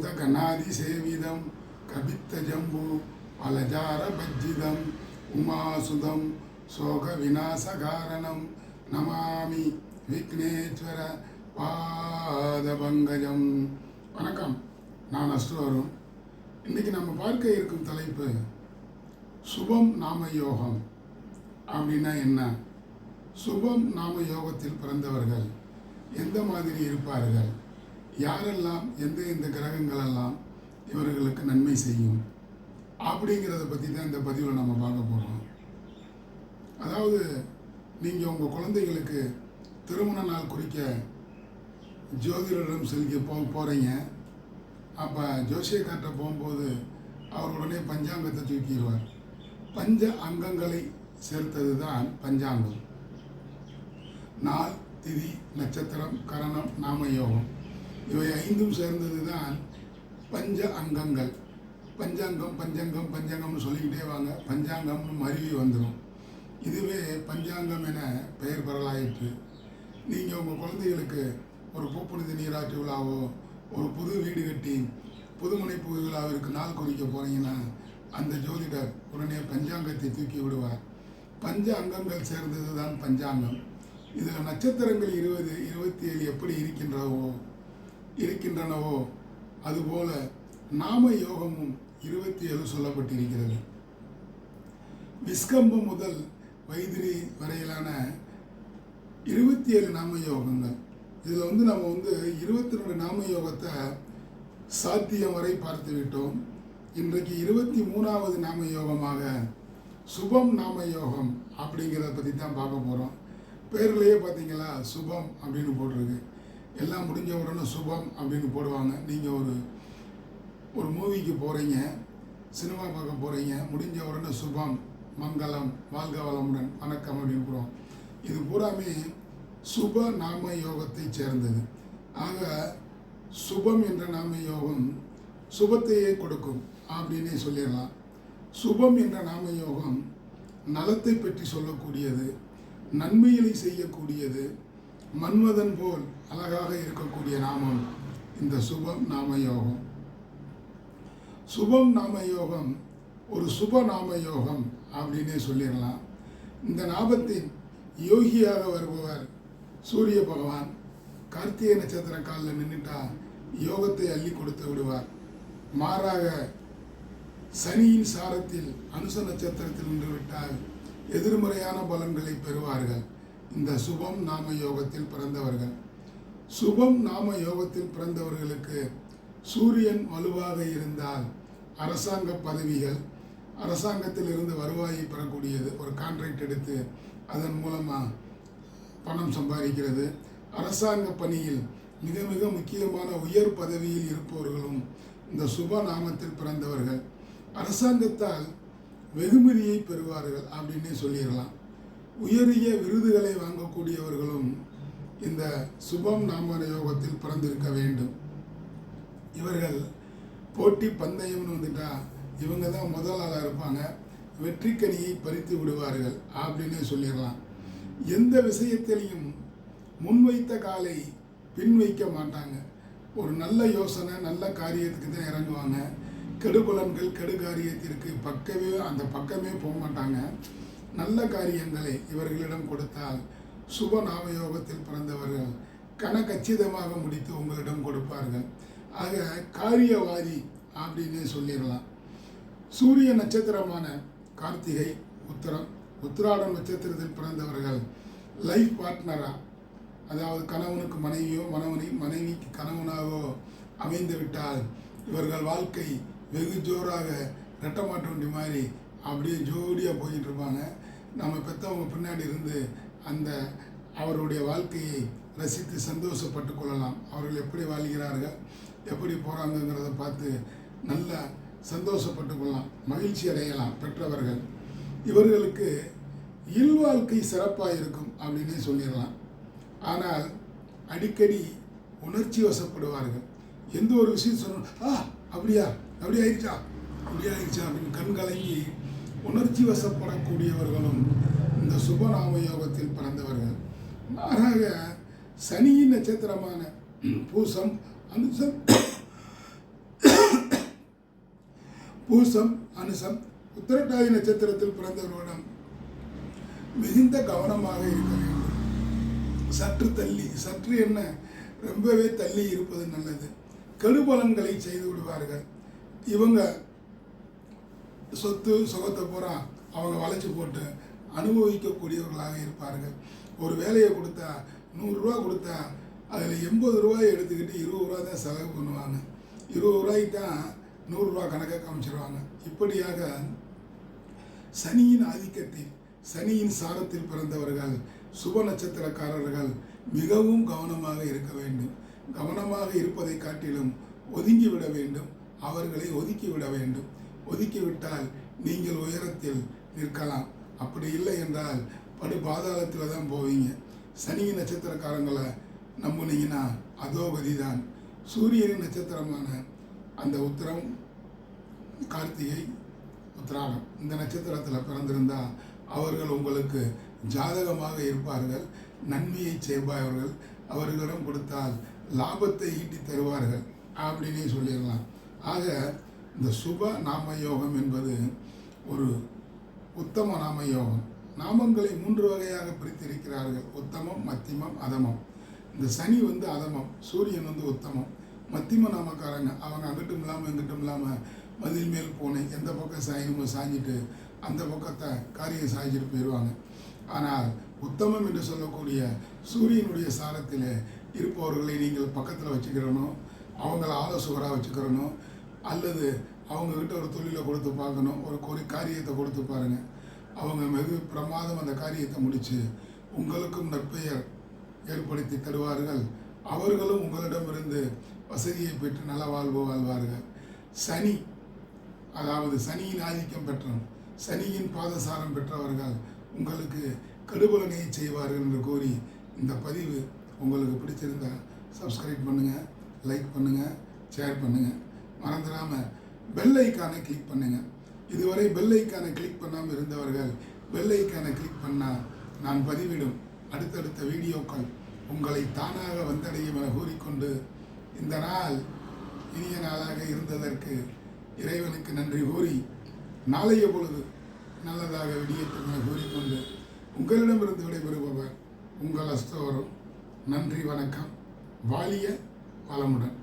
பூத கணாதி சேவிதம் கபித்த ஜம்பு பலஜார பஜ்ஜிதம் உமாசுதம் சோக விநாசகாரணம் நமாமி விக்னேஸ்வர பாதபங்கஜம் வணக்கம். நான் அஸ்ரோரும் இன்றைக்கி நம்ம பார்க்க இருக்கும் தலைப்பு சுபம் நாம யோகம். அப்படின்னா என்ன? சுபம் நாம யோகத்தில் பிறந்தவர்கள் எந்த மாதிரி இருப்பார்கள்? யாரெல்லாம் எந்த எந்த கிரகங்களெல்லாம் இவர்களுக்கு நன்மை செய்யும்? அப்படிங்கிறத பற்றி தான் இந்த பதிவில் நம்ம பார்க்க போகிறோம் அதாவது நீங்கள் உங்கள் குழந்தைகளுக்கு திருமண நாள் குறிக்க ஜோதிடரிடம் செல்க போ போகிறீங்க அப்போ ஜோசியக்கார்ட்ட போகும்போது அவர் உடனே பஞ்சாங்கத்தை தூக்கிடுவார். பஞ்ச அங்கங்களை சேர்த்தது தான் பஞ்சாங்கம். நாள் திதி நட்சத்திரம் கரணம் நாமயோகம் இவை ஐந்தும் சேர்ந்தது தான் பஞ்ச அங்கங்கள். பஞ்சாங்கம் பஞ்சங்கம் பஞ்சங்கம்னு சொல்லிக்கிட்டே வாங்க. பஞ்சாங்கம்னு அருவி வந்துடும் இதுவே பஞ்சாங்கம் என பெயர் பெறலாயிற்று. நீங்கள் உங்கள் குழந்தைகளுக்கு ஒரு பூப்புனித நீராட்டு விழாவோ ஒரு புது வீடு கட்டி புதுமனை புது விழாவிற்கு நாள் குறிக்க போனீங்கன்னா அந்த ஜோதிடர் உடனே பஞ்சாங்கத்தை தூக்கி விடுவார். பஞ்ச அங்கங்கள் சேர்ந்தது தான் பஞ்சாங்கம். இதில் நட்சத்திரங்கள் இருபது இருபத்தி ஏழு எப்படி இருக்கின்றவோ இருக்கின்றனவோ? அதுபோல நாம யோகமும் இருபத்தி ஏழு சொல்லப்பட்டிருக்கிறது. விஸ்கம்பம் முதல் வைத்திரி வரையிலான இருபத்தி ஏழு நாம யோகங்கள். இதில் வந்து நம்ம வந்து இருபத்தி ரெண்டு நாம யோகத்தை சாத்தியம் வரை பார்த்து விட்டோம். இன்றைக்கு இருபத்தி மூணாவது நாம யோகமாக சுபம் நாம யோகம் அப்படிங்கிறத பற்றி தான் பார்க்க போகிறோம் பேர்லேயே பார்த்தீங்களா சுபம் அப்படின்னு போட்டிருக்கு. எல்லாம் முடிஞ்ச உடனே சுபம் அப்படின்னு போடுவாங்க. நீங்கள் ஒரு ஒரு மூவிக்கு போகிறீங்க சினிமா பார்க்க போகிறீங்க முடிஞ்ச உடனே சுபம் மங்களம் வாழ்க வளமுடன் வணக்கம் அப்படின்னு போடுவோம். இது பூராமே சுப நாம யோகத்தை சேர்ந்தது. ஆக சுபம் என்ற நாம யோகம் சுபத்தையே கொடுக்கும் அப்படின்னே சொல்லிடலாம். சுபம் என்ற நாம யோகம் நலத்தை பற்றி சொல்லக்கூடியது நன்மைகளை செய்யக்கூடியது மன்மதன் போல் அழகாக இருக்கக்கூடிய நாமம் இந்த சுபம் நாம யோகம் சுபம் நாம யோகம் ஒரு சுப நாம யோகம் அப்படின்னே சொல்லிடலாம். இந்த நாமத்தின் யோகியாக வருபவர் சூரிய பகவான். கார்த்திகை நட்சத்திர காலில் நின்றுட்டா யோகத்தை அள்ளி கொடுத்து விடுவார். மாறாக சனியின் சாரத்தில் அனுச நட்சத்திரத்தில் நின்றுவிட்டால் எதிர்மறையான பலன்களை பெறுவார்கள். இந்த சுபம் நாம யோகத்தில் பிறந்தவர்கள். சுபம் நாம யோகத்தில் பிறந்தவர்களுக்கு சூரியன் வலுவாக இருந்தால் அரசாங்க பதவிகள் அரசாங்கத்தில் இருந்து வருவாயை பெறக்கூடியது ஒரு கான்ட்ராக்ட் எடுத்து அதன் மூலமாக பணம் சம்பாதிக்கிறது. அரசாங்க பணியில் மிக மிக முக்கியமான உயர் பதவியில் இருப்பவர்களும் இந்த சுப நாமத்தில் பிறந்தவர்கள். அரசாங்கத்தால் வெகுமதியை பெறுவார்கள் அப்படின்னே சொல்லிடலாம். உயரிய விருதுகளை வாங்கக்கூடியவர்களும் இந்த சுபம் நாம யோகத்தில் பிறந்திருக்க வேண்டும். இவர்கள் போட்டி பந்தயம்னு வந்துட்டா இவங்க தான் முதல் ஆளாக இருப்பாங்க. வெற்றிக்கனியை பறித்து விடுவார்கள் அப்படின்னு சொல்லிடலாம். எந்த விஷயத்திலையும் முன்வைத்த காலை பின் வைக்க மாட்டாங்க. ஒரு நல்ல யோசனை நல்ல காரியத்துக்கு தான் இறங்குவாங்க. கெடுபலன்கள் கெடு காரியத்திற்கு பக்கமே அந்த பக்கமே போக மாட்டாங்க. நல்ல காரியங்களை இவர்களிடம் கொடுத்தால் சுப நாமயோகத்தில் பிறந்தவர்கள் கனகச்சிதமாக முடித்து உங்களிடம் கொடுப்பார்கள். ஆக காரியவாதி அப்படின்னு சொல்லிடலாம். சூரிய நட்சத்திரமான கார்த்திகை உத்தரம் உத்திராடம் நட்சத்திரத்தில் பிறந்தவர்கள் லைஃப் பார்ட்னரா அதாவது கணவனுக்கு மனைவியோ மனவனை மனைவிக்கு கணவனாகவோ அமைந்துவிட்டால் இவர்கள் வாழ்க்கை வெகு ஜோராக ரெட்டமாட்டு மாதிரி அப்படியே ஜோடியாக போயிட்டு இருப்பாங்க. நம்ம பெற்றவங்க பின்னாடி இருந்து அந்த அவருடைய வாழ்க்கையை ரசித்து சந்தோஷப்பட்டு கொள்ளலாம். அவர்கள் எப்படி வாழ்கிறார்கள் எப்படி போகிறாங்கங்கிறத பார்த்து நல்லா சந்தோஷப்பட்டு கொள்ளலாம். மகிழ்ச்சி அடையலாம் பெற்றவர்கள். இவர்களுக்கு இல்வாழ்க்கை சிறப்பாக இருக்கும் அப்படின்னே சொல்லிடலாம். ஆனால் அடிக்கடி உணர்ச்சி வசப்படுவார்கள். எந்த ஒரு விஷயம் சொல்லணும் ஆ அப்படியா அப்படி ஆயிடுச்சா அப்படி ஆயிடுச்சா அப்படின்னு கண் கலங்கி உணர்ச்சி வசப்படக்கூடியவர்களும் இந்த சுபநாம யோகத்தில் பிறந்தவர்கள். மாறாக சனியின் நட்சத்திரமான பூசம் அனுசம் பூசம் அனுசம் உத்திரட்டாதி நட்சத்திரத்தில் பிறந்தவர்களிடம் மிகுந்த கவனமாக இருக்க வேண்டும். சற்று தள்ளி சற்று என்ன ரொம்பவே தள்ளி இருப்பது நல்லது. கெடுபலன்களை செய்து விடுவார்கள். இவங்க சொத்து சுகத்தை பூரா அவங்க வளைச்சி போட்டு அனுபவிக்கக்கூடியவர்களாக இருப்பார்கள். ஒரு வேலையை கொடுத்தா நூறுரூவா கொடுத்தா அதில் எண்பது ரூபாய் எடுத்துக்கிட்டு இருபது ரூபா தான் செலவு பண்ணுவாங்க. இருபது ரூபாய்க்கு தான் நூறுரூவா கணக்காக காமிச்சிருவாங்க. இப்படியாக சனியின் ஆதிக்கத்தில் சனியின் சாரத்தில் பிறந்தவர்கள் சுப நட்சத்திரக்காரர்கள் மிகவும் கவனமாக இருக்க வேண்டும். கவனமாக இருப்பதை காட்டிலும் ஒதுங்கிவிட வேண்டும். அவர்களை ஒதுக்கிவிட வேண்டும். ஒதுக்கிவிட்டால் நீங்கள் உயரத்தில் நிற்கலாம். அப்படி இல்லை என்றால் படு பாதாளத்தில் தான் போவீங்க. சனி நட்சத்திரக்காரங்களை நம்புனீங்கன்னா அதோ கதிதான். சூரியனின் நட்சத்திரமான அந்த உத்திரம் கார்த்திகை உத்திராடம் இந்த நட்சத்திரத்தில் பிறந்திருந்தால் அவர்கள் உங்களுக்கு ஜாதகமாக இருப்பார்கள். நன்மையை செய்பவர்கள் அவர்களிடம் கொடுத்தால் லாபத்தை ஈட்டி தருவார்கள். அப்படின்னே சொல்லிடலாம். ஆக இந்த சுப நாம யோகம் என்பது ஒரு உத்தம நாம யோகம் நாமங்களை மூன்று வகையாக பிரித்திருக்கிறார்கள். உத்தமம் மத்தியமம் அதமம். இந்த சனி வந்து அதமம் சூரியன் வந்து உத்தமம். மத்தியம நாமக்காரங்க அவங்க அங்கிட்டும் இல்லாமல் இங்கிட்டும் இல்லாமல் மதில் மேல் பூனை எந்த பக்கம் சாயணுமோ சாஞ்சிட்டு அந்த பக்கத்தை காரியம் சாய்ச்சிட்டு போயிடுவாங்க ஆனால் உத்தமம் என்று சொல்லக்கூடிய சூரியனுடைய சாரத்தில் இருப்பவர்களை நீங்கள் பக்கத்தில் வச்சுக்கிறணும் அவங்கள ஆலோசகராக வச்சுக்கிறணும் அல்லது அவங்கக்கிட்ட ஒரு தொழிலை கொடுத்து பார்க்கணும் ஒரு ஒரு காரியத்தை கொடுத்து பாருங்கள் அவங்க வெகு பிரமாதம் அந்த காரியத்தை முடித்து உங்களுக்கும் நற்பெயர் ஏற்படுத்தி தருவார்கள். அவர்களும் உங்களிடமிருந்து வசதியை பெற்று நல வாழ்வு வாழ்வார்கள். சனி அதாவது சனியின் ஆதிக்கம் பெற்றோம். சனியின் பாதசாரம் பெற்றவர்கள் உங்களுக்கு கடுபலனையை செய்வார்கள் என்று கூறி இந்த பதிவு உங்களுக்கு பிடிச்சிருந்தால் சப்ஸ்கிரைப் பண்ணுங்கள் லைக் பண்ணுங்கள் ஷேர் பண்ணுங்கள் மறந்துடாமல் பெல் ஐக்கானை கிளிக் பண்ணுங்கள் இதுவரை பெல் ஐக்கானை கிளிக் பண்ணாமல் இருந்தவர்கள் பெல் ஐக்கானை கிளிக் பண்ணால் நான் பதிவிடும். அடுத்தடுத்த வீடியோக்கள் உங்களை தானாக வந்தடையும் என கூறிக்கொண்டு இந்த நாள் இனிய நாளாக இருந்ததற்கு இறைவனுக்கு நன்றி கூறி நாளைய பொழுது நல்லதாக விடியட்டும் என கூறிக்கொண்டு உங்களிடமிருந்து விடைபெறுபவர் உங்கள் அஸ்தோரம். நன்றி வணக்கம். வாலிய வளமுடன்.